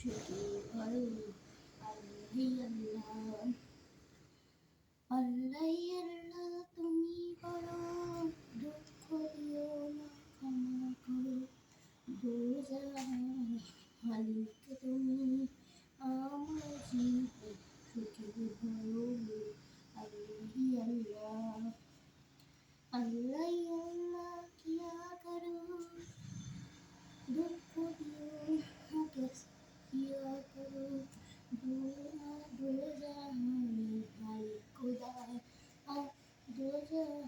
সুখে করো আল্লাহ আল্লাহ আল্লাহ তুমি দুঃখ করো মালিক তুমি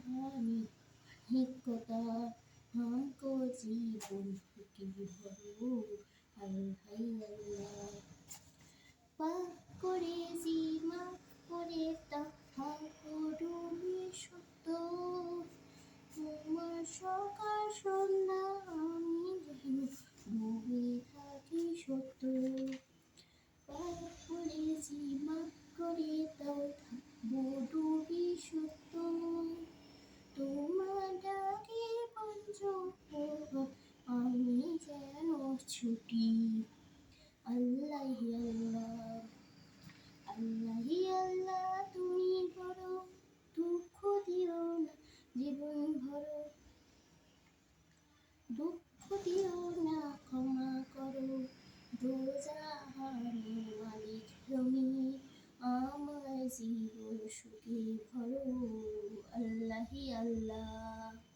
হারানি কথা হামকো জীবন কি হলো হাই হাই পা করে জীবন ছুটি। আল্লাহ আল্লাহ আল্লাহ আল্লাহ, তুমি বড় দুঃখ দিও না, জীবন ভরো। দুঃখ দিও না, ক্ষমা করো। দোজাহানের মালিক তুমি, আমার জীবন সুখে ভরো। আল্লাহ আল্লাহ।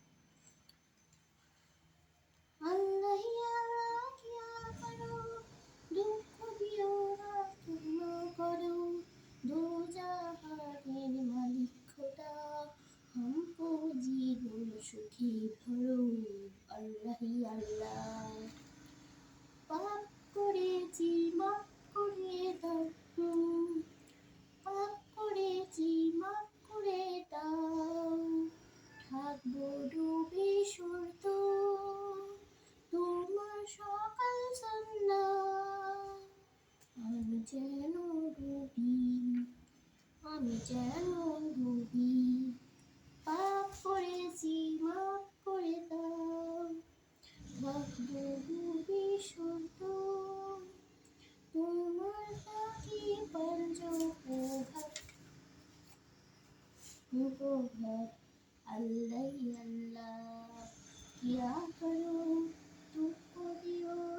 সুখী ধরো আল্লাহি আল্লাহ। পাপ করেছি, মাফ করে দাও। পাপ করেছি, মাফ করে দাও। থাকব ডুবে সূর্য। তোমার সকাল সন্ধ্যা। আমি যেন ডুবি, আমি যেন প্রভাত আল্লাহ আল্লাহ কিয়া করো দুঃখ দিও না